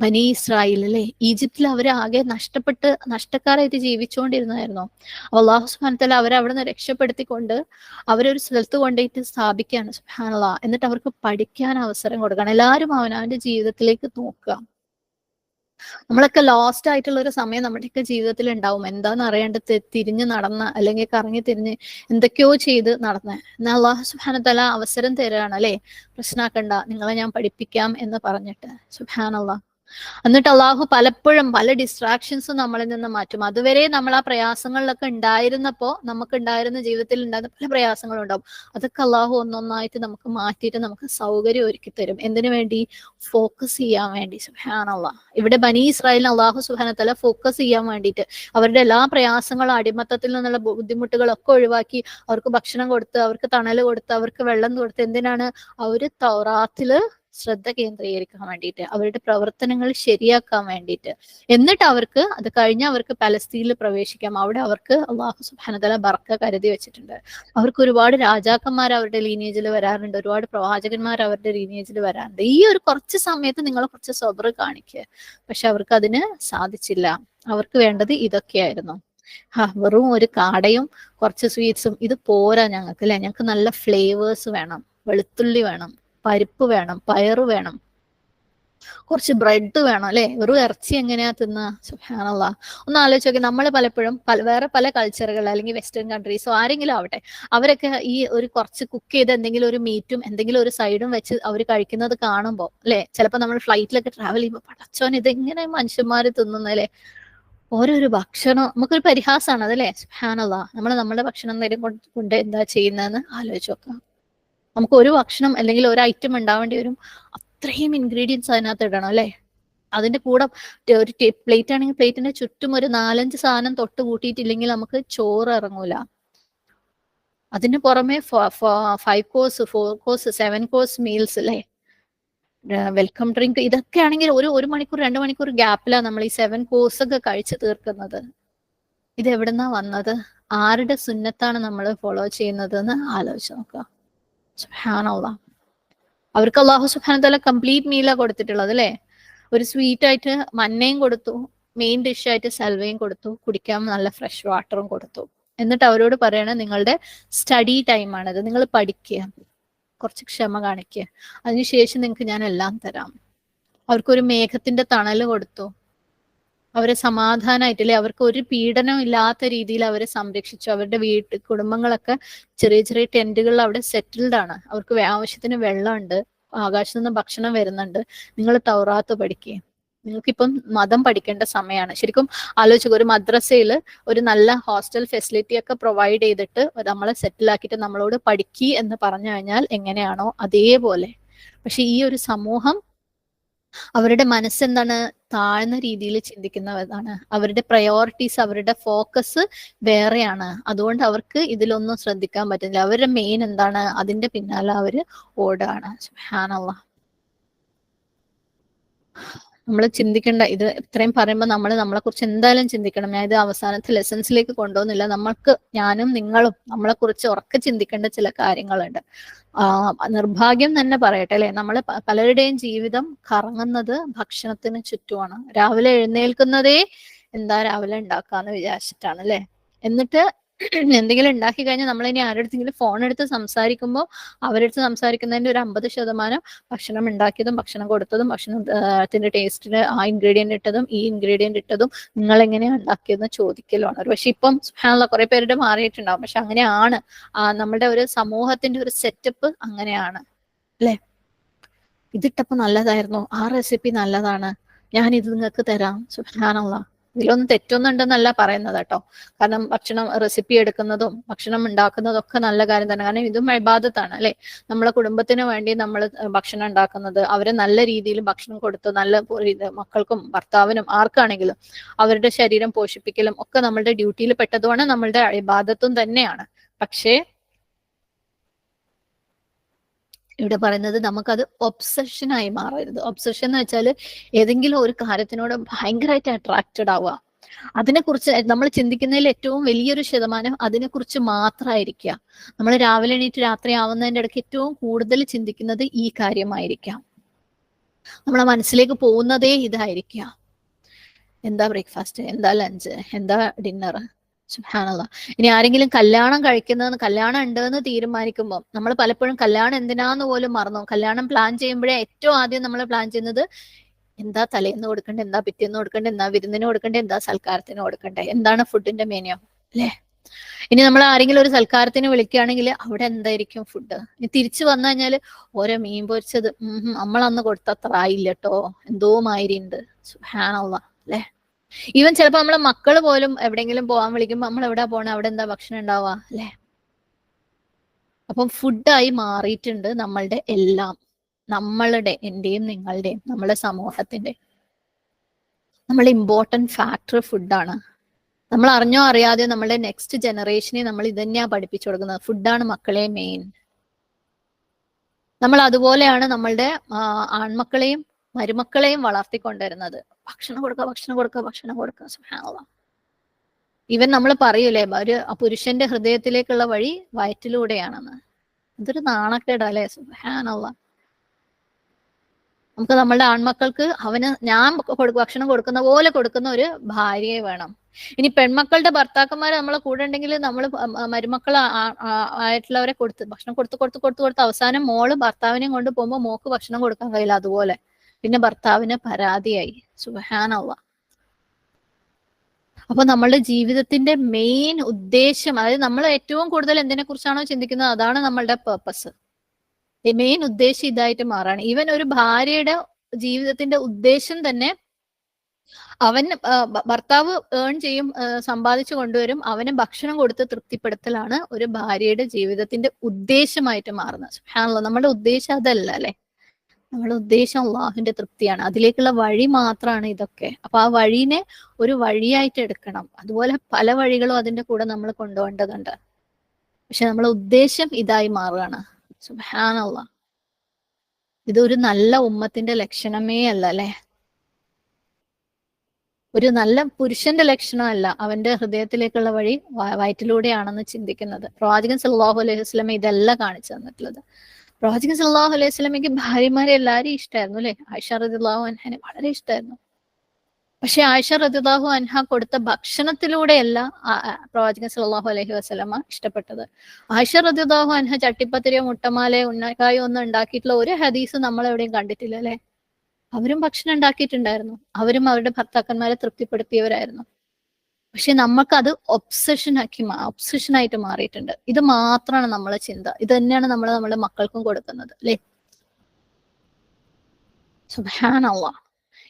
ബനി ഇസ്രായേൽ അല്ലെ? ഈജിപ്തിൽ അവർ ആകെ നഷ്ടപ്പെട്ട് നഷ്ടക്കാരായിട്ട് ജീവിച്ചുകൊണ്ടിരുന്നായിരുന്നു അള്ളാഹു സുഹാനത്തല അവരെ അവിടെ നിന്ന് രക്ഷപ്പെടുത്തിക്കൊണ്ട് അവരൊരു സ്ഥലത്ത് കൊണ്ടുപോയിട്ട് സ്ഥാപിക്കുകയാണ്. സുഹാനുള്ള എന്നിട്ട് അവർക്ക് പഠിക്കാൻ അവസരം കൊടുക്കണം എല്ലാവരും അവനവന്റെ ജീവിതത്തിലേക്ക് നോക്കുക. നമ്മളൊക്കെ ലോസ്റ്റ് ആയിട്ടുള്ള ഒരു സമയം നമ്മുടെയൊക്കെ ജീവിതത്തിൽ ഉണ്ടാവും എന്താന്ന് അറിയാണ്ട് തിരിഞ്ഞ് നടന്ന അല്ലെങ്കിൽ കറങ്ങി തിരിഞ്ഞ് എന്തൊക്കെയോ ചെയ്ത് നടന്ന. എന്നാൽ അള്ളാഹു സുബാനത്തല അവസരം തരാണ് അല്ലെ? പ്രശ്നമാക്കണ്ട നിങ്ങളെ ഞാൻ പഠിപ്പിക്കാം എന്ന് പറഞ്ഞിട്ട്. സുബാനല്ലാ എന്നിട്ട് അള്ളാഹു പലപ്പോഴും പല ഡിസ്ട്രാക്ഷൻസും നമ്മളിൽ നിന്ന് മാറ്റും. അതുവരെ നമ്മൾ ആ പ്രയാസങ്ങളിലൊക്കെ ഉണ്ടായിരുന്നപ്പോ നമുക്ക് ഉണ്ടായിരുന്ന ജീവിതത്തിൽ ഉണ്ടായിരുന്ന പല പ്രയാസങ്ങളും ഉണ്ടാവും. അതൊക്കെ അള്ളാഹു ഒന്നൊന്നായിട്ട് നമുക്ക് മാറ്റിയിട്ട് നമുക്ക് സൗകര്യം ഒരുക്കി തരും. എന്തിനു വേണ്ടി? ഫോക്കസ് ചെയ്യാൻ വേണ്ടി. സുഹാനുള്ള ഇവിടെ ബനി ഇസ്രായേലിന് അള്ളാഹു സുഹാനത്തല ഫോക്കസ് ചെയ്യാൻ വേണ്ടിയിട്ട് അവരുടെ എല്ലാ പ്രയാസങ്ങളും അടിമത്തത്തിൽ നിന്നുള്ള ബുദ്ധിമുട്ടുകളൊക്കെ ഒഴിവാക്കി അവർക്ക് ഭക്ഷണം കൊടുത്ത് അവർക്ക് തണൽ കൊടുത്ത് അവർക്ക് വെള്ളം കൊടുത്ത് എന്തിനാണ്? അവർ തൗറാത്തിൽ ശ്രദ്ധ കേന്ദ്രീകരിക്കാൻ വേണ്ടിയിട്ട് അവരുടെ പ്രവർത്തനങ്ങൾ ശരിയാക്കാൻ വേണ്ടിയിട്ട്. എന്നിട്ട് അവർക്ക് അത് കഴിഞ്ഞ് അവർക്ക് പലസ്തീനിൽ പ്രവേശിക്കാം. അവിടെ അവർക്ക് അള്ളാഹു സുബാനതല ബർക്ക കരുതി വെച്ചിട്ടുണ്ട്. അവർക്ക് ഒരുപാട് രാജാക്കന്മാർ അവരുടെ ലീനേജിൽ വരാറുണ്ട്. ഒരുപാട് പ്രവാചകന്മാർ അവരുടെ ലീനേജിൽ വരാറുണ്ട്. ഈ ഒരു കുറച്ച് സമയത്ത് നിങ്ങൾ കുറച്ച് സബർ കാണിക്കുക പക്ഷെ അവർക്ക് അതിന് സാധിച്ചില്ല. അവർക്ക് വേണ്ടത് ഇതൊക്കെയായിരുന്നു. വെറും ഒരു കാടയും കുറച്ച് സ്വീറ്റ്സും ഇത് പോരാ ഞങ്ങൾക്ക് അല്ലെ? ഞങ്ങൾക്ക് നല്ല ഫ്ലേവേഴ്സ് വേണം. വെളുത്തുള്ളി വേണം. പരിപ്പ് വേണം പയറ് വേണം കുറച്ച് ബ്രെഡ് വേണം അല്ലെ? വെറും ഇറച്ചി എങ്ങനെയാ തിന്ന? സുഹാനുള്ള ഒന്ന് ആലോചിച്ച് നോക്കി നമ്മൾ പലപ്പോഴും പല വേറെ പല കൾച്ചറുകൾ അല്ലെങ്കിൽ വെസ്റ്റേൺ കൺട്രീസോ ആരെങ്കിലും ആവട്ടെ അവരൊക്കെ ഈ ഒരു കുറച്ച് കുക്ക് ചെയ്ത് എന്തെങ്കിലും ഒരു മീറ്റും എന്തെങ്കിലും ഒരു സൈഡും വെച്ച് അവർ കഴിക്കുന്നത് കാണുമ്പോൾ അല്ലെ? ചിലപ്പോ നമ്മൾ ഫ്ലൈറ്റിലൊക്കെ ട്രാവൽ ചെയ്യുമ്പോൾ പടച്ചോൻ ഇതെങ്ങനെ മനുഷ്യന്മാർ തിന്നുന്നല്ലേ ഓരോരു ഭക്ഷണം നമുക്കൊരു പരിഹാസമാണ് അതല്ലേ? സുഹാനുള്ള നമ്മൾ നമ്മുടെ ഭക്ഷണം നേരം കൊണ്ട് എന്താ ചെയ്യുന്നതെന്ന് ആലോചിച്ച് നോക്കാം. നമുക്ക് ഒരു ഭക്ഷണം അല്ലെങ്കിൽ ഒരു ഐറ്റം ഉണ്ടാവേണ്ടി വരും. അത്രയും ഇൻഗ്രീഡിയൻസ് അതിനകത്ത് ഇടണം അല്ലെ? അതിന്റെ കൂടെ ഒരു പ്ലേറ്റ് ആണെങ്കിൽ പ്ലേറ്റിന്റെ ചുറ്റും ഒരു നാലഞ്ച് സാധനം തൊട്ട് കൂട്ടിയിട്ടില്ലെങ്കിൽ നമുക്ക് ചോറ് ഇറങ്ങൂല. അതിന് പുറമെ five course four course seven course meals അല്ലേ? വെൽക്കം ഡ്രിങ്ക് ഇതൊക്കെ ആണെങ്കിൽ ഒരു ഒരു മണിക്കൂർ രണ്ട് മണിക്കൂർ ഗ്യാപ്പിലാണ് നമ്മൾ ഈ സെവൻ കോഴ്സ് ഒക്കെ കഴിച്ചു തീർക്കുന്നത്. ഇത് എവിടുന്നാ വന്നത്? ആരുടെ സുന്നത്താണ് നമ്മൾ ഫോളോ ചെയ്യുന്നത് എന്ന് ആലോചിച്ച് നോക്കുക. സുഹാനുള്ള അവർക്ക് അള്ളാഹു സുഹാന കംപ്ലീറ്റ് മീല കൊടുത്തിട്ടുള്ളത് അല്ലേ? ഒരു സ്വീറ്റ് ആയിട്ട് മന്നയും കൊടുത്തു മെയിൻ ഡിഷ് ആയിട്ട് സൽവയും കൊടുത്തു കുടിക്കാൻ നല്ല ഫ്രഷ് വാട്ടറും കൊടുത്തു. എന്നിട്ട് അവരോട് പറയണത് നിങ്ങളുടെ സ്റ്റഡി ടൈമാണിത് നിങ്ങൾ പഠിക്കുക കുറച്ച് ക്ഷമ കാണിക്കുക അതിനുശേഷം നിങ്ങൾക്ക് ഞാൻ എല്ലാം തരാം. അവർക്കൊരു മേഘത്തിന്റെ തണൽ കൊടുത്തു. അവരെ സമാധാനമായിട്ടില്ലേ അവർക്ക് ഒരു പീഡനം ഇല്ലാത്ത രീതിയിൽ അവരെ സംരക്ഷിച്ചു. അവരുടെ വീട്ട് കുടുംബങ്ങളൊക്കെ ചെറിയ ചെറിയ ടെന്റുകളിൽ അവിടെ സെറ്റിൽഡ് ആണ്. അവർക്ക് ആവശ്യത്തിന് വെള്ളമുണ്ട്. ആകാശത്ത് നിന്ന് ഭക്ഷണം വരുന്നുണ്ട്. നിങ്ങൾ തൗറാത്ത് പഠിക്കുക നിങ്ങൾക്കിപ്പം മതം പഠിക്കേണ്ട സമയമാണ്. ശരിക്കും ആലോചിക്കുക ഒരു മദ്രസയിൽ ഒരു നല്ല ഹോസ്റ്റൽ ഫെസിലിറ്റി ഒക്കെ പ്രൊവൈഡ് ചെയ്തിട്ട് നമ്മളെ സെറ്റിൽ ആക്കിയിട്ട് നമ്മളോട് പഠിക്കി എന്ന് പറഞ്ഞു കഴിഞ്ഞാൽ എങ്ങനെയാണോ അതേപോലെ. പക്ഷെ ഈ ഒരു സമൂഹം അവരുടെ മനസ്സെന്താണ് താഴ്ന്ന രീതിയിൽ ചിന്തിക്കുന്നതാണ്. അവരുടെ പ്രയോറിറ്റീസ് അവരുടെ ഫോക്കസ് വേറെയാണ്. അതുകൊണ്ട് അവർക്ക് ഇതിലൊന്നും ശ്രദ്ധിക്കാൻ പറ്റുന്നില്ല. അവരുടെ മെയിൻ എന്താണ്? അതിന്റെ പിന്നാലെ അവർ ഓടുകയാണ്. സുബ്ഹാനല്ലാ. നമ്മൾ ചിന്തിക്കേണ്ട ഇത് ഇത്രയും പറയുമ്പോൾ നമ്മൾ നമ്മളെ കുറിച്ച് എന്തായാലും ചിന്തിക്കണം. ഞാൻ ഇത് അവസാനത്തെ ലെസൻസിലേക്ക് കൊണ്ടുപോകുന്നില്ല. നമ്മൾക്ക് ഞാനും നിങ്ങളും നമ്മളെ കുറിച്ച് ഉറക്കെ ചിന്തിക്കേണ്ട ചില കാര്യങ്ങളുണ്ട്. നിർഭാഗ്യം തന്നെ പറയട്ടെ അല്ലെ? നമ്മൾ പലരുടെയും ജീവിതം കറങ്ങുന്നത് ഭക്ഷണത്തിന് ചുറ്റുമാണ്. രാവിലെ എഴുന്നേൽക്കുന്നതേ എന്താ രാവിലെ ഉണ്ടാക്കാന്ന് വിചാരിച്ചിട്ടാണ് അല്ലെ? എന്നിട്ട് എന്തെങ്കിലും ഉണ്ടാക്കി കഴിഞ്ഞാൽ നമ്മൾ ഇനി ആരുടെങ്കിലും ഫോൺ എടുത്ത് സംസാരിക്കുമ്പോൾ അവരെടുത്ത് സംസാരിക്കുന്നതിന്റെ ഒരു അമ്പത് ശതമാനം ഭക്ഷണം ഉണ്ടാക്കിയതും ഭക്ഷണം കൊടുത്തതും ഭക്ഷണത്തിന്റെ ടേസ്റ്റിന് ആ ഇൻഗ്രീഡിയന്റ് ഇട്ടതും ഈ ഇൻഗ്രീഡിയന്റ് ഇട്ടതും നിങ്ങൾ എങ്ങനെയാണ് ഉണ്ടാക്കിയതെന്ന് ചോദിക്കലാണ്. പക്ഷെ ഇപ്പം സുഹാനുള്ള കുറെ പേരുടെ മാറിയിട്ടുണ്ടാവും. പക്ഷെ അങ്ങനെയാണ്. നമ്മുടെ ഒരു സമൂഹത്തിന്റെ ഒരു സെറ്റപ്പ് അങ്ങനെയാണ്. അല്ലെ? ഇതിട്ടപ്പോ നല്ലതായിരുന്നു. ആ റെസിപ്പി നല്ലതാണ്. ഞാൻ ഇത് നിങ്ങൾക്ക് തരാം. സുബ്ഹാനല്ല. ഇതിലൊന്നും തെറ്റൊന്നും ഉണ്ടെന്നല്ല പറയുന്നത് കേട്ടോ. കാരണം ഭക്ഷണം റെസിപ്പി എടുക്കുന്നതും ഭക്ഷണം ഉണ്ടാക്കുന്നതും ഒക്കെ നല്ല കാര്യം തന്നെ. കാരണം ഇതും ഇബാദത്താണ് അല്ലെ? നമ്മളെ കുടുംബത്തിന് വേണ്ടി നമ്മൾ ഭക്ഷണം ഉണ്ടാക്കുന്നത് അവരെ നല്ല രീതിയിൽ ഭക്ഷണം കൊടുത്ത് നല്ല മക്കൾക്കും ഭർത്താവിനും ആർക്കാണെങ്കിലും അവരുടെ ശരീരം പോഷിപ്പിക്കലും ഒക്കെ നമ്മളുടെ ഡ്യൂട്ടിയിൽ പെട്ടതുമാണ് നമ്മളുടെ ഇബാദത്തും തന്നെയാണ്. പക്ഷേ ഇവിടെ പറയുന്നത് നമുക്കത് ഒബ്സഷനായി മാറരുത്. ഒബ്സഷൻ എന്ന് വെച്ചാൽ ഏതെങ്കിലും ഒരു കാര്യത്തിനോട് ഭയങ്കരമായിട്ട് അട്രാക്റ്റഡ് ആവുക. അതിനെക്കുറിച്ച് നമ്മൾ ചിന്തിക്കുന്നതിൽ ഏറ്റവും വലിയൊരു ശതമാനം അതിനെക്കുറിച്ച് മാത്രമായിരിക്കുക. നമ്മൾ രാവിലെ എണീറ്റ് രാത്രി ആവുന്നതിന്റെ ഇടയ്ക്ക് ഏറ്റവും കൂടുതൽ ചിന്തിക്കുന്നത് ഈ കാര്യമായിരിക്കാം. നമ്മളെ മനസ്സിലേക്ക് പോകുന്നതേ ഇതായിരിക്കുക. എന്താ ബ്രേക്ക്ഫാസ്റ്റ് എന്താ ലഞ്ച് എന്താ ഡിന്നർ സുഹാനല്ല ഇനി ആരെങ്കിലും കല്യാണം കഴിക്കുന്നതെന്ന് കല്യാണം ഉണ്ടെന്ന് തീരുമാനിക്കുമ്പോൾ നമ്മൾ പലപ്പോഴും കല്യാണം എന്തിനാന്ന് പോലും മറന്നു? കല്യാണം പ്ലാൻ ചെയ്യുമ്പോഴേ ഏറ്റവും ആദ്യം നമ്മൾ പ്ലാൻ ചെയ്യുന്നത് എന്താ തലേന്ന് കൊടുക്കണ്ടേ എന്താ പിറ്റേന്ന് കൊടുക്കണ്ടേ എന്താ വിരുന്നിന് കൊടുക്കണ്ടേ എന്താ സൽക്കാരത്തിന് കൊടുക്കണ്ടേ? എന്താണ് ഫുഡിന്റെ മെനു അല്ലേ? ഇനി നമ്മൾ ആരെങ്കിലും ഒരു സൽക്കാരത്തിന് വിളിക്കുകയാണെങ്കിൽ അവിടെ എന്തായിരിക്കും ഫുഡ് ഇനി തിരിച്ചു വന്നു കഴിഞ്ഞാൽ ഓരോ മീൻ പൊരിച്ചത് നമ്മൾ അന്ന് കൊടുത്തത്ര ആയില്ല കേട്ടോ എന്തോ മാതിരി ഉണ്ട് സുഹാനുള്ള അല്ലേ? ഈവൻ ചിലപ്പോ നമ്മളെ മക്കൾ പോലും എവിടെങ്കിലും പോകാൻ വിളിക്കുമ്പോ നമ്മൾ എവിടെ പോണേ? അവിടെ എന്താ ഭക്ഷണം ഉണ്ടാവുക? അല്ലേ? അപ്പം ഫുഡായി മാറിയിട്ടുണ്ട് നമ്മളുടെ എല്ലാം. നമ്മളുടെ എന്റെയും നിങ്ങളുടെയും നമ്മളെ സമൂഹത്തിന്റെ നമ്മളുടെ ഇമ്പോർട്ടന്റ് ഫാക്ടർ ഫുഡാണ് നമ്മൾ അറിഞ്ഞോ അറിയാതെ നമ്മളുടെ നെക്സ്റ്റ് ജനറേഷനെ നമ്മൾ ഇത് തന്നെയാ പഠിപ്പിച്ചു കൊടുക്കുന്നത്. ഫുഡാണ് മക്കളെ മെയിൻ നമ്മൾ അതുപോലെയാണ് നമ്മളുടെ ആൺമക്കളെയും മരുമക്കളെയും വളർത്തിക്കൊണ്ടിരുന്നത്. ഭക്ഷണം കൊടുക്കുക ഭക്ഷണം കൊടുക്കുക ഭക്ഷണം കൊടുക്കുക സുഹാനുള്ള ഇവൻ നമ്മൾ പറയൂലേ ഒരു പുരുഷന്റെ ഹൃദയത്തിലേക്കുള്ള വഴി വയറ്റിലൂടെയാണെന്ന്. അതൊരു നാണക്കേടല്ലേ സുബ്ഹാനല്ലാഹ് നമുക്ക് നമ്മളുടെ ആൺമക്കൾക്ക് അവന് ഞാൻ ഭക്ഷണം കൊടുക്കുന്ന പോലെ കൊടുക്കുന്ന ഒരു ഭാര്യയെ വേണം. ഇനി പെൺമക്കളുടെ ഭർത്താക്കന്മാരെ നമ്മളെ കൂടെ ഉണ്ടെങ്കിൽ നമ്മൾ മരുമക്കൾ ആയിട്ടുള്ളവരെ കൊടുത്ത് ഭക്ഷണം കൊടുത്ത് കൊടുത്ത് കൊടുത്ത് കൊടുത്ത് അവസാനം മോൾ ഭർത്താവിനെയും കൊണ്ട് പോകുമ്പോൾ മോക്ക് ഭക്ഷണം കൊടുക്കാൻ കഴിയില്ല അതുപോലെ. പിന്നെ ഭർത്താവിന് പരാതിയായി. സുഹാനുള്ള അപ്പൊ നമ്മളുടെ ജീവിതത്തിന്റെ മെയിൻ ഉദ്ദേശം അതായത് നമ്മൾ ഏറ്റവും കൂടുതൽ എന്തിനെ കുറിച്ചാണോ ചിന്തിക്കുന്നത്? അതാണ് നമ്മളുടെ പേർപ്പസ് മെയിൻ ഉദ്ദേശം ഇതായിട്ട് മാറാണ്. ഈവൻ ഒരു ഭാര്യയുടെ ജീവിതത്തിന്റെ ഉദ്ദേശം തന്നെ അവൻ ഭർത്താവ് ഏൺ ചെയ്യും സമ്പാദിച്ചു കൊണ്ടുവരും അവന് ഭക്ഷണം കൊടുത്ത് തൃപ്തിപ്പെടുത്തലാണ് ഒരു ഭാര്യയുടെ ജീവിതത്തിന്റെ ഉദ്ദേശമായിട്ട് മാറുന്നത്. നമ്മുടെ ഉദ്ദേശം അതല്ല അല്ലെ? നമ്മുടെ ഉദ്ദേശം അള്ളാഹുവിന്റെ തൃപ്തിയാണ്. അതിലേക്കുള്ള വഴി മാത്രമാണ് ഇതൊക്കെ. അപ്പൊ ആ വഴിനെ ഒരു വഴിയായിട്ട് എടുക്കണം. അതുപോലെ പല വഴികളും അതിന്റെ കൂടെ നമ്മൾ കൊണ്ടുപോകേണ്ടതുണ്ട്. പക്ഷെ നമ്മളെ ഉദ്ദേശം ഇതായി മാറുകയാണ്. സുബാനുള്ള ഇതൊരു നല്ല ഉമ്മത്തിന്റെ ലക്ഷണമേ അല്ല അല്ലെ? ഒരു നല്ല പുരുഷന്റെ ലക്ഷണമല്ല അവന്റെ ഹൃദയത്തിലേക്കുള്ള വഴി വയറ്റിലൂടെയാണെന്ന് ചിന്തിക്കുന്നത്. പ്രവാചകൻ സല്ലാഹു അലൈഹി വസ്ലമ ഇതല്ല കാണിച്ചു തന്നിട്ടുള്ളത്. പ്രവാചകൻ സല്ലാഹു അലൈഹി സ്വലമിക്ക് ഭാര്യമാരെ എല്ലാവരെയും ഇഷ്ടമായിരുന്നു അല്ലെ? ആയിഷ റദിള്ളാഹു അൻഹനെ വളരെ ഇഷ്ടമായിരുന്നു പക്ഷെ ആയിഷ റദിള്ളാഹു അൻഹ കൊടുത്ത ഭക്ഷണത്തിലൂടെയല്ല പ്രവാചകൻ സല്ലാഹു അലൈഹി വസ്ലമ ഇഷ്ടപ്പെട്ടത്. ആയിഷ റദിള്ളാഹു അൻഹ ചട്ടിപ്പത്തിരിയോ മുട്ടമാലയോ ഉണ്ണക്കായോ ഒന്നും ഉണ്ടാക്കിയിട്ടുള്ള ഒരു ഹദീസ് നമ്മൾ എവിടെയും കണ്ടിട്ടില്ല അല്ലെ? അവരും ഭക്ഷണം ഉണ്ടാക്കിയിട്ടുണ്ടായിരുന്നു. അവരും അവരുടെ ഭർത്താക്കന്മാരെ തൃപ്തിപ്പെടുത്തിയവരായിരുന്നു. പക്ഷെ ആക്കി ഒബ്സഷൻ ആയിട്ട് മാറിയിട്ടുണ്ട്. ഇത് മാത്രമാണ് നമ്മളെ ചിന്ത. ഇത് തന്നെയാണ് നമ്മൾ നമ്മുടെ മക്കൾക്കും കൊടുക്കുന്നത് അല്ലെ? സുബാനല്ല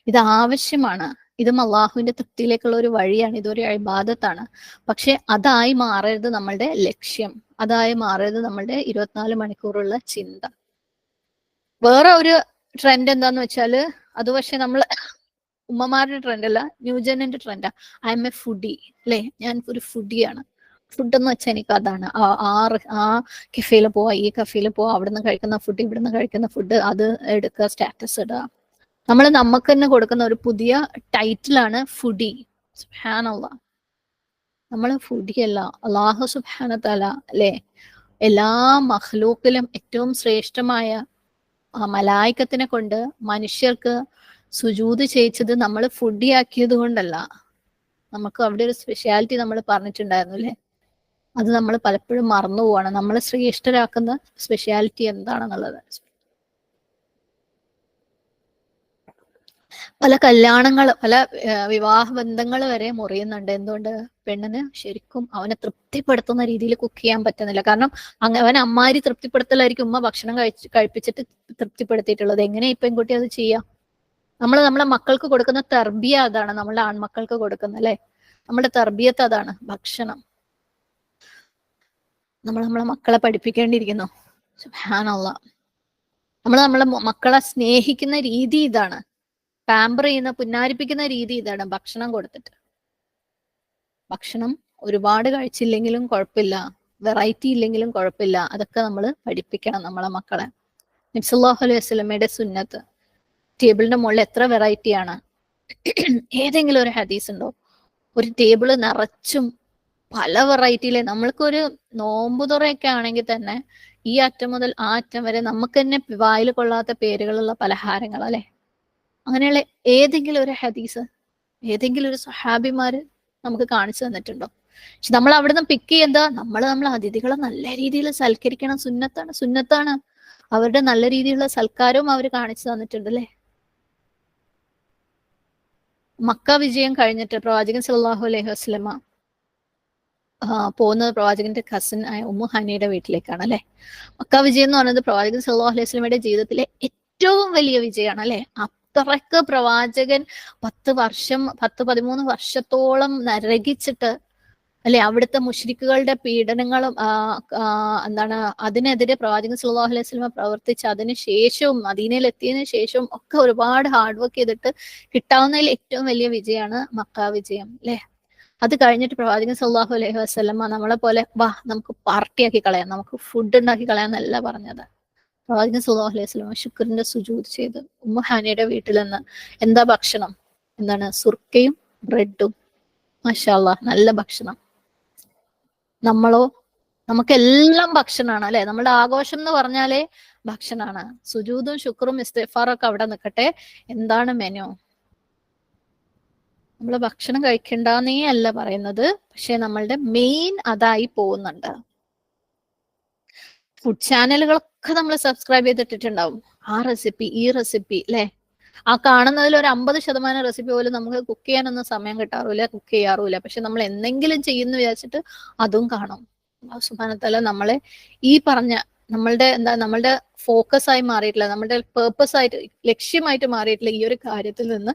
ഇത് ആവശ്യമാണ്. ഇതും അള്ളാഹുവിന്റെ തൃപ്തിയിലേക്കുള്ള ഒരു വഴിയാണ്. ഇതൊരു അഴിബാദത്താണ് പക്ഷെ അതായി മാറരുത് നമ്മളുടെ ലക്ഷ്യം. അതായി മാറരുത് നമ്മളുടെ ഇരുപത്തിനാല് മണിക്കൂറുള്ള ചിന്ത. വേറെ ഒരു ട്രെൻഡ് എന്താന്ന് വെച്ചാൽ അത് പക്ഷെ നമ്മൾ ഉമ്മമാരുടെ ട്രെൻഡ് അല്ല ന്യൂജനിന്റെ ട്രെൻഡാ. ഐ എം എ ഫുഡി അല്ലെ ഞാൻ ഒരു ഫുഡിയാണ് ഫുഡ് എന്ന് വെച്ചാൽ എനിക്ക് അതാണ്. ആ ആ കഫേയിൽ പോവാ ഈ കഫേയിൽ പോവാ അവിടുന്ന് കഴിക്കുന്ന ഫുഡ് ഇവിടുന്ന് കഴിക്കുന്ന ഫുഡ് അത് എടുക്കുക സ്റ്റാറ്റസ് ഇടുക. നമ്മൾ നമുക്ക് തന്നെ കൊടുക്കുന്ന ഒരു പുതിയ ടൈറ്റിലാണ് ഫുഡി സുഹാനുള്ള നമ്മൾ ഫുഡിയല്ല അള്ളാഹു സുബാന തല അല്ലെ എല്ലാ മഹ്ലൂക്കിലും ഏറ്റവും ശ്രേഷ്ഠമായ മലായിക്കത്തിനെ കൊണ്ട് മനുഷ്യർക്ക് സുജൂത് ചെയ്യിച്ചത് നമ്മൾ ഫുഡിയാക്കിയത് കൊണ്ടല്ല. നമുക്ക് അവിടെ ഒരു സ്പെഷ്യാലിറ്റി നമ്മൾ പറഞ്ഞിട്ടുണ്ടായിരുന്നു അല്ലെ? അത് നമ്മൾ പലപ്പോഴും മറന്നു പോവാണ്. നമ്മൾ ശ്രേഷ്ഠരാക്കുന്ന സ്പെഷ്യാലിറ്റി എന്താണെന്നുള്ളത്? പല കല്യാണങ്ങൾ പല വിവാഹ ബന്ധങ്ങൾ വരെ മുറിയുന്നുണ്ട്. എന്തുകൊണ്ട്? പെണ്ണിന് ശരിക്കും അവനെ തൃപ്തിപ്പെടുത്തുന്ന രീതിയിൽ കുക്ക് ചെയ്യാൻ പറ്റുന്നില്ല. കാരണം അവൻ അമ്മാരി തൃപ്തിപ്പെടുത്തലായിരിക്കും ഉമ്മ ഭക്ഷണം കഴിച്ച് കഴിപ്പിച്ചിട്ട് തൃപ്തിപ്പെടുത്തിയിട്ടുള്ളത്. എങ്ങനെ ഈ പെൺകുട്ടി അത് ചെയ്യാം? നമ്മൾ നമ്മളെ മക്കൾക്ക് കൊടുക്കുന്ന തെർബിയ അതാണ് നമ്മളെ ആൺമക്കൾക്ക് കൊടുക്കുന്ന അല്ലെ? നമ്മുടെ തെർബിയത്ത് അതാണ് ഭക്ഷണം. നമ്മൾ നമ്മളെ മക്കളെ പഠിപ്പിക്കേണ്ടിയിരിക്കുന്നു. സുഹാനുള്ള നമ്മൾ നമ്മളെ മക്കളെ സ്നേഹിക്കുന്ന രീതി ഇതാണ്. പാമ്പർ ചെയ്യുന്ന പുന്നാരിപ്പിക്കുന്ന രീതി ഇതാണ് ഭക്ഷണം കൊടുത്തിട്ട്. ഭക്ഷണം ഒരുപാട് കഴിച്ചില്ലെങ്കിലും കുഴപ്പമില്ല. വെറൈറ്റി ഇല്ലെങ്കിലും കുഴപ്പമില്ല. അതൊക്കെ നമ്മൾ പഠിപ്പിക്കണം നമ്മളെ മക്കളെ. നബ്സുല്ലാഹു അലൈഹി വസ്ലമയുടെ സുന്നത്ത്. ടേബിളിന്റെ മുകളിൽ എത്ര വെറൈറ്റിയാണ് ഏതെങ്കിലും ഒരു ഹദീസ് ഉണ്ടോ? ഒരു ടേബിൾ നിറച്ചും പല വെറൈറ്റിയിലെ നമ്മൾക്കൊരു നോമ്പ് തുറയൊക്കെ ആണെങ്കിൽ തന്നെ ഈ അറ്റം മുതൽ ആ അറ്റം വരെ നമുക്ക് തന്നെ വായിൽ കൊള്ളാത്ത പേരുകളുള്ള പലഹാരങ്ങൾ അല്ലെ? അങ്ങനെയുള്ള ഏതെങ്കിലും ഒരു ഹദീസ് ഏതെങ്കിലും ഒരു സഹാബിമാര് നമുക്ക് കാണിച്ചു തന്നിട്ടുണ്ടോ? പക്ഷെ നമ്മൾ അവിടുന്ന് പിക്ക് ചെയ്യുന്നത് നമ്മൾ നമ്മൾ അതിഥികളെ നല്ല രീതിയിൽ സൽക്കരിക്കണം. സുന്നത്താണ് സുന്നത്താണ്. അവരുടെ നല്ല രീതിയിലുള്ള സൽക്കാരവും അവർ കാണിച്ചു തന്നിട്ടുണ്ട് അല്ലേ? മക്ക വിജയം കഴിഞ്ഞിട്ട് പ്രവാചകൻ സല്ലല്ലാഹു അലൈഹി വസ്ലമ പോകുന്നത് പ്രവാചകന്റെ കസിൻ ആയ ഉമ്മു ഹനിയുടെ വീട്ടിലേക്കാണ് അല്ലെ? മക്ക വിജയം എന്ന് പറയുന്നത് പ്രവാചകൻ സല്ലല്ലാഹു അലൈഹി വസ്ലമയുടെ ജീവിതത്തിലെ ഏറ്റവും വലിയ വിജയമാണ് അല്ലെ? അത്രയ്ക്ക് പ്രവാചകൻ പത്ത് വർഷം പത്ത് പതിമൂന്ന് വർഷത്തോളം നരകിച്ചിട്ട് അല്ലെ? അവിടുത്തെ മുഷ്രിക്കുകളുടെ പീഡനങ്ങളും എന്താണ് അതിനെതിരെ പ്രവാചകൻ സല്ലല്ലാഹു അലൈഹി സ്വലമ പ്രവർത്തിച്ച് അതിന് ശേഷവും മദീനയിൽ ശേഷവും ഒക്കെ ഒരുപാട് ഹാർഡ് വർക്ക് ചെയ്തിട്ട് കിട്ടാവുന്നതിൽ ഏറ്റവും വലിയ വിജയമാണ് മക്ക വിജയം അല്ലെ? അത് കഴിഞ്ഞിട്ട് പ്രവാചകൻ സുല്ലാഹു അലൈഹി വസ്ലമ നമ്മളെ പോലെ വാ നമുക്ക് പാർട്ടിയാക്കി കളയാം നമുക്ക് ഫുഡ് ഉണ്ടാക്കി കളയാം എന്നല്ല പറഞ്ഞത്. പ്രവാചകൻ സുല്ലാഹു അലൈഹി സ്വലമ ശുക്രിന്റെ സുജൂത് ചെയ്ത് ഉമ്മ ഹാനിയുടെ വീട്ടിൽ നിന്ന് എന്താ ഭക്ഷണം? എന്താണ്? സുർക്കയും ബ്രെഡും മഷാല്ല നല്ല ഭക്ഷണം. നമ്മളോ നമുക്കെല്ലാം ഭക്ഷണമാണ് അല്ലെ? നമ്മുടെ ആഘോഷം എന്ന് പറഞ്ഞാലേ ഭക്ഷണമാണ് സുജൂദും ശുക്രും ഇസ്തഫാറും ഒക്കെ അവിടെ നിൽക്കട്ടെ എന്താണ് മെനു നമ്മൾ ഭക്ഷണം കഴിക്കണ്ടെന്നേ അല്ല പറയുന്നത്. പക്ഷെ നമ്മളുടെ മെയിൻ അതായി പോകുന്നുണ്ട്. ഫുഡ് ചാനലുകളൊക്കെ നമ്മൾ സബ്സ്ക്രൈബ് ചെയ്തിട്ടുണ്ടാവും ആ റെസിപ്പി ഈ റെസിപ്പി അല്ലെ ആ കാണുന്നതിൽ ഒരു അമ്പത് ശതമാനം റെസിപ്പി പോലും നമുക്ക് കുക്ക് ചെയ്യാനൊന്നും സമയം കിട്ടാറില്ല കുക്ക് ചെയ്യാറുമില്ല. പക്ഷെ നമ്മൾ എന്തെങ്കിലും ചെയ്യുന്നു വിചാരിച്ചിട്ട് അതും കാണും. സുബാനത്തല നമ്മളെ ഈ പറഞ്ഞ നമ്മളുടെ എന്താ നമ്മളുടെ ഫോക്കസ് ആയി മാറിയിട്ടില്ല നമ്മളുടെ പേർപ്പസ് ആയിട്ട് ലക്ഷ്യമായിട്ട് മാറിയിട്ടില്ല ഈ ഒരു കാര്യത്തിൽ നിന്ന്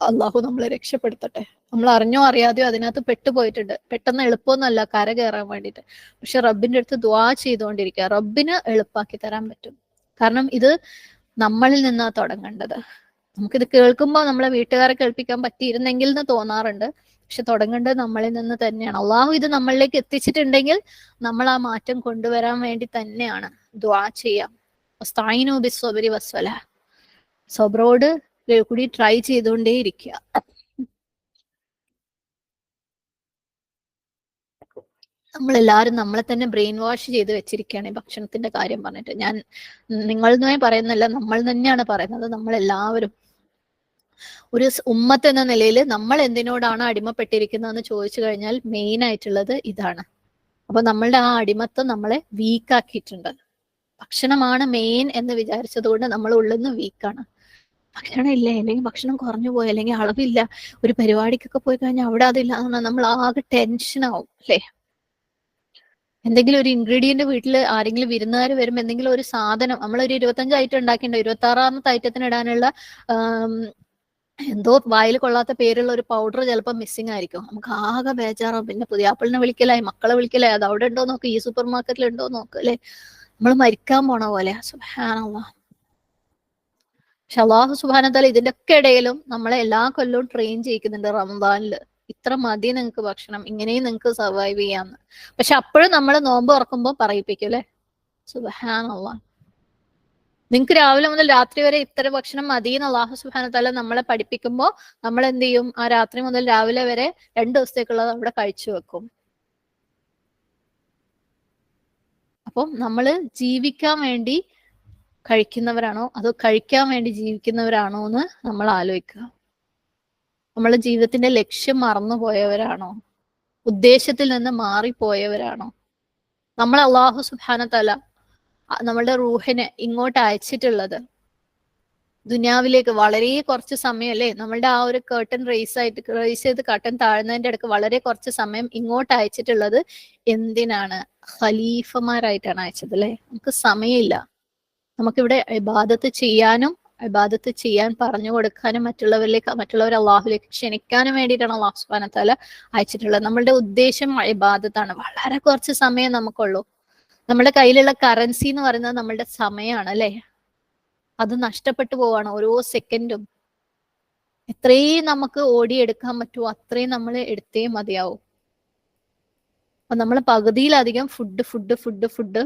അള്ളാഹു നമ്മളെ രക്ഷപ്പെടുത്തട്ടെ. നമ്മൾ അറിഞ്ഞോ അറിയാതെയോ അതിനകത്ത് പെട്ടുപോയിട്ടുണ്ട്. പെട്ടെന്ന് എളുപ്പമൊന്നുമല്ല കര കയറാൻ വേണ്ടിയിട്ട്. പക്ഷെ റബ്ബിന്റെ അടുത്ത് ദ്വാ ചെയ്തുകൊണ്ടിരിക്കുക. റബ്ബിന് എളുപ്പാക്കി തരാൻ പറ്റും. കാരണം ഇത് നമ്മളിൽ നിന്നാ തുടങ്ങേണ്ടത് നമുക്കിത് കേൾക്കുമ്പോൾ നമ്മളെ വീട്ടുകാരെ കേൾപ്പിക്കാൻ പറ്റിയിരുന്നെങ്കിൽ എന്ന് തോന്നാറുണ്ട്. പക്ഷെ തുടങ്ങേണ്ടത് നമ്മളിൽ നിന്ന് തന്നെയാണ്. അള്ളാഹു ഇത് നമ്മളിലേക്ക് എത്തിച്ചിട്ടുണ്ടെങ്കിൽ നമ്മൾ ആ മാറ്റം കൊണ്ടുവരാൻ വേണ്ടി തന്നെയാണ്. ദ്വാ ചെയ്യാം. സ്തായിനു ബിസ്വബരി വസ്വല സൊബ്രോട് കൂടി ട്രൈ ചെയ്തുകൊണ്ടേ നമ്മളെല്ലാവരും നമ്മളെ തന്നെ ബ്രെയിൻ വാഷ് ചെയ്ത് വെച്ചിരിക്കുകയാണ് ഈ ഭക്ഷണത്തിന്റെ കാര്യം പറഞ്ഞിട്ട്. ഞാൻ നിങ്ങൾ എന്നേ പറയുന്നില്ല നമ്മൾ തന്നെയാണ് പറയുന്നത്. നമ്മളെല്ലാവരും ഒരു ഉമ്മത്ത് എന്ന നിലയിൽ നമ്മൾ എന്തിനോടാണ് അടിമപ്പെട്ടിരിക്കുന്നതെന്ന് ചോദിച്ചു കഴിഞ്ഞാൽ മെയിൻ ആയിട്ടുള്ളത് ഇതാണ്. അപ്പൊ നമ്മളുടെ ആ അടിമത്വം നമ്മളെ വീക്ക് ആക്കിയിട്ടുണ്ട്. ഭക്ഷണമാണ് മെയിൻ എന്ന് വിചാരിച്ചത് കൊണ്ട് നമ്മൾ ഉള്ളിൽ നിന്ന് വീക്കാണ് ഭക്ഷണം ഇല്ല അല്ലെങ്കിൽ ഭക്ഷണം കുറഞ്ഞു പോയി അല്ലെങ്കിൽ അളവില്ല. ഒരു പരിപാടിക്കൊക്കെ പോയി കഴിഞ്ഞാൽ അവിടെ അതില്ല നമ്മൾ ആകെ ടെൻഷനാവും അല്ലേ? എന്തെങ്കിലും ഒരു ഇൻഗ്രീഡിയന്റ് വീട്ടിൽ ആരെങ്കിലും വിരുന്നുകാർ വരും എന്തെങ്കിലും ഒരു സാധനം നമ്മൾ ഒരു ഇരുപത്തഞ്ച് ഐറ്റം ഉണ്ടാക്കിയിട്ടുണ്ട് ഇരുപത്തി ആറാമത്തെ ഐറ്റത്തിന് ഇടാനുള്ള എന്തോ വായിൽ കൊള്ളാത്ത പേരുള്ള ഒരു പൗഡർ ചിലപ്പോൾ മിസ്സിംഗ് ആയിരിക്കും. നമുക്ക് ആകെ ബേജാറാവും. പിന്നെ പുതിയ ആപ്പിളിനെ വിളിക്കലായി മക്കളെ വിളിക്കലായി അത് അവിടെ ഉണ്ടോ നോക്ക് ഈ സൂപ്പർ മാർക്കറ്റിൽ ഉണ്ടോ നോക്ക് അല്ലെ? നമ്മൾ മരിക്കാൻ പോണ പോലെ. സുബാനുള്ള പക്ഷെ അള്ളാഹു സുബാനത്താല ഇതിന്റെ ഒക്കെ ഇടയിലും നമ്മളെ എല്ലാ കൊല്ലവും ട്രെയിൻ ചെയ്യിക്കുന്നുണ്ട് റമദാനിൽ ഇത്ര മതി നിങ്ങൾക്ക് ഭക്ഷണം ഇങ്ങനെയും നിങ്ങൾക്ക് സർവൈവ് ചെയ്യാന്ന്. പക്ഷെ അപ്പോഴും നമ്മൾ നോമ്പ് തുറക്കുമ്പോൾ പറയിപ്പിക്കും അല്ലെ? സുബഹാനുള്ള നിങ്ങൾക്ക് രാവിലെ മുതൽ രാത്രി വരെ ഇത്ര ഭക്ഷണം മതി എന്ന് അള്ളാഹു സുബാനത്താല നമ്മളെ പഠിപ്പിക്കുമ്പോൾ നമ്മൾ എന്ത് ചെയ്യും ആ രാത്രി മുതൽ രാവിലെ വരെ രണ്ട് ദിവസത്തേക്കുള്ളത് അവിടെ കഴിച്ചു വെക്കും. അപ്പം നമ്മൾ ജീവിക്കാൻ വേണ്ടി കഴിക്കുന്നവരാണോ? അതോ കഴിക്കാൻ വേണ്ടി ജീവിക്കുന്നവരാണോ എന്ന് നമ്മൾ ആലോചിക്കുക. നമ്മളെ ജീവിതത്തിന്റെ ലക്ഷ്യം മറന്നുപോയവരാണോ? ഉദ്ദേശത്തിൽ നിന്ന് മാറിപ്പോയവരാണോ? നമ്മൾ അള്ളാഹു സുബാന തല നമ്മളുടെ റൂഹിനെ ഇങ്ങോട്ട് അയച്ചിട്ടുള്ളത് ദുനിയാവിലേക്ക് വളരെ കുറച്ച് സമയം അല്ലേ നമ്മളുടെ ആ ഒരു കേട്ടൻ റേസ് ആയിട്ട് റേസ് ചെയ്ത് കട്ടൻ താഴ്ന്നതിന്റെ അടുക്ക് വളരെ കുറച്ച് സമയം ഇങ്ങോട്ട് അയച്ചിട്ടുള്ളത് എന്തിനാണ്? ഖലീഫമാരായിട്ടാണ് അയച്ചത് അല്ലെ? നമുക്ക് സമയമില്ല. നമുക്കിവിടെ ഇബാദത്ത് ചെയ്യാനും ഇബാദത്ത് ചെയ്യാൻ പറഞ്ഞു കൊടുക്കാനും മറ്റുള്ളവരിലേക്ക് മറ്റുള്ളവരെ അള്ളാഹുലേക്ക് ക്ഷണിക്കാനും വേണ്ടിയിട്ടാണ് അള്ളാഹു സുബാന അയച്ചിട്ടുള്ളത്. നമ്മളുടെ ഉദ്ദേശം അബാദത്താണ് വളരെ കുറച്ച് സമയം നമുക്കുള്ളൂ. നമ്മുടെ കയ്യിലുള്ള കറൻസി എന്ന് പറയുന്നത് നമ്മളുടെ സമയമാണ് അല്ലെ? അത് നഷ്ടപ്പെട്ടു പോവാണ് ഓരോ സെക്കൻഡും എത്രയും നമുക്ക് ഓടിയെടുക്കാൻ പറ്റുമോ അത്രയും നമ്മൾ എടുത്തേ മതിയാവും. അപ്പൊ നമ്മൾ പകുതിയിലധികം ഫുഡ് ഫുഡ് ഫുഡ് ഫുഡ്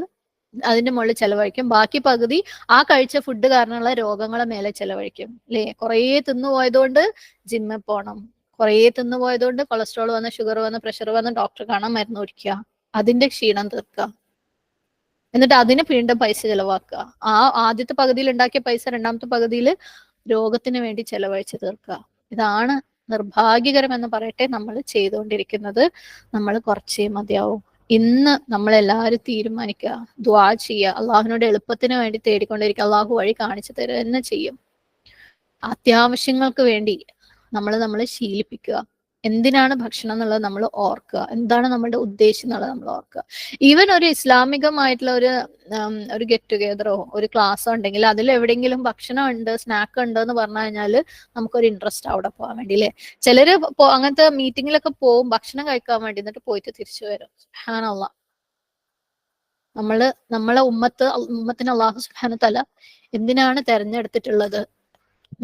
അതിന്റെ മുകളിൽ ചെലവഴിക്കും. ബാക്കി പകുതി ആ കഴിച്ച ഫുഡ് കാരണമുള്ള രോഗങ്ങളെ മേലെ ചെലവഴിക്കും. അല്ലേ കുറേ തിന്നുപോയതുകൊണ്ട് ജിമ്മിൽ പോകണം കുറേ തിന്നുപോയതുകൊണ്ട് കൊളസ്ട്രോൾ വന്ന് ഷുഗർ വന്ന് പ്രഷർ വന്ന് ഡോക്ടർ കാണാൻ മരുന്ന് കുടിക്കുക. അതിന്റെ ക്ഷീണം തീർക്കുക. എന്നിട്ട് അതിന് വീണ്ടും പൈസ ചെലവാക്കുക. ആ ആദ്യത്തെ പകുതിയിൽ ഉണ്ടാക്കിയ പൈസ രണ്ടാമത്തെ പകുതിയിൽ രോഗത്തിന് വേണ്ടി ചെലവഴിച്ച് തീർക്കുക. ഇതാണ് നിർഭാഗ്യകരമെന്ന് പറയട്ടെ നമ്മൾ ചെയ്തുകൊണ്ടിരിക്കുന്നത്. നമ്മൾ കുറച്ചേ മതിയാവും. ഇന്ന് നമ്മളെല്ലാവരും തീരുമാനിക്കുക ദ്വാ ചെയ്യുക അള്ളാഹുവിനോട് എളുപ്പത്തിന് വേണ്ടി തേടിക്കൊണ്ടിരിക്കുക അള്ളാഹു വഴി കാണിച്ചു തരുക തന്നെ ചെയ്യും. അത്യാവശ്യങ്ങൾക്ക് വേണ്ടി നമ്മൾ നമ്മളെ ശീലിപ്പിക്കുക. എന്തിനാണ് ഭക്ഷണം എന്നുള്ളത് നമ്മൾ ഓർക്കുക. എന്താണ് നമ്മുടെ ഉദ്ദേശം എന്നുള്ളത് നമ്മൾ ഓർക്കുക. ഈവൻ ഒരു ഇസ്ലാമികമായിട്ടുള്ള ഒരു ഒരു ഗെറ്റ് ടുഗെദറോ ഒരു ക്ലാസ്സോ ഉണ്ടെങ്കിൽ അതിൽ എവിടെയെങ്കിലും ഭക്ഷണം ഉണ്ട് സ്നാക്ക് ഉണ്ട് എന്ന് പറഞ്ഞു കഴിഞ്ഞാൽ നമുക്കൊരു ഇൻട്രസ്റ്റ് അവിടെ പോകാൻ വേണ്ടി അല്ലേ? ചിലര് അങ്ങനത്തെ മീറ്റിങ്ങിലൊക്കെ പോകും ഭക്ഷണം കഴിക്കാൻ വേണ്ടി എന്നിട്ട് പോയിട്ട് തിരിച്ചു വരും. സുബ്ഹാനല്ല. നമ്മൾ നമ്മളെ ഉമ്മത്ത് ഉമ്മത്തിന് അള്ളാഹു സുഹാന തല എന്തിനാണ് തെരഞ്ഞെടുത്തിട്ടുള്ളത്?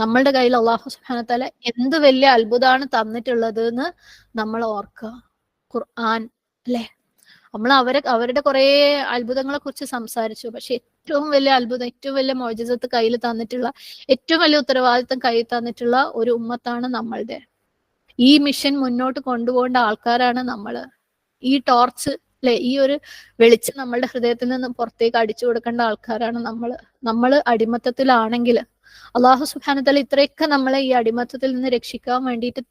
നമ്മളുടെ കയ്യിൽ അള്ളാഹു സുബാനത്താല തല എന്ത് വലിയ അത്ഭുതമാണ് തന്നിട്ടുള്ളത് എന്ന് നമ്മൾ ഓർക്കുക. ഖുർആൻ അല്ലെ? നമ്മൾ അവരെ അവരുടെ കുറെ അത്ഭുതങ്ങളെ കുറിച്ച് സംസാരിച്ചു. പക്ഷെ ഏറ്റവും വലിയ അത്ഭുതം ഏറ്റവും വലിയ മോചിതത്ത് കയ്യിൽ തന്നിട്ടുള്ള ഏറ്റവും വലിയ ഉത്തരവാദിത്തം കയ്യിൽ തന്നിട്ടുള്ള ഒരു ഉമ്മത്താണ് നമ്മളുടെ. ഈ മിഷൻ മുന്നോട്ട് കൊണ്ടുപോകേണ്ട ആൾക്കാരാണ് നമ്മൾ ഈ ടോർച്ച് അല്ലെ ഈ ഒരു വെളിച്ചം നമ്മളുടെ ഹൃദയത്തിൽ നിന്ന് പുറത്തേക്ക് അടിച്ചു കൊടുക്കേണ്ട ആൾക്കാരാണ് നമ്മൾ നമ്മൾ അടിമത്തത്തിലാണെങ്കിൽ അള്ളാഹു സുബാനത്തല ഇത്രയൊക്കെ നമ്മളെ ഈ അടിമത്തത്തിൽ നിന്ന് രക്ഷിക്കാൻ വേണ്ടിയിട്ട്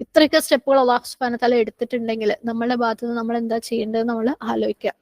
ഇത്രയൊക്കെ സ്റ്റെപ്പുകൾ അള്ളാഹു സുബാനത്തല എടുത്തിട്ടുണ്ടെങ്കിൽ നമ്മളുടെ ഭാഗത്ത് നിന്ന് നമ്മൾ എന്താ ചെയ്യേണ്ടത് നമ്മൾ ആലോചിക്കുക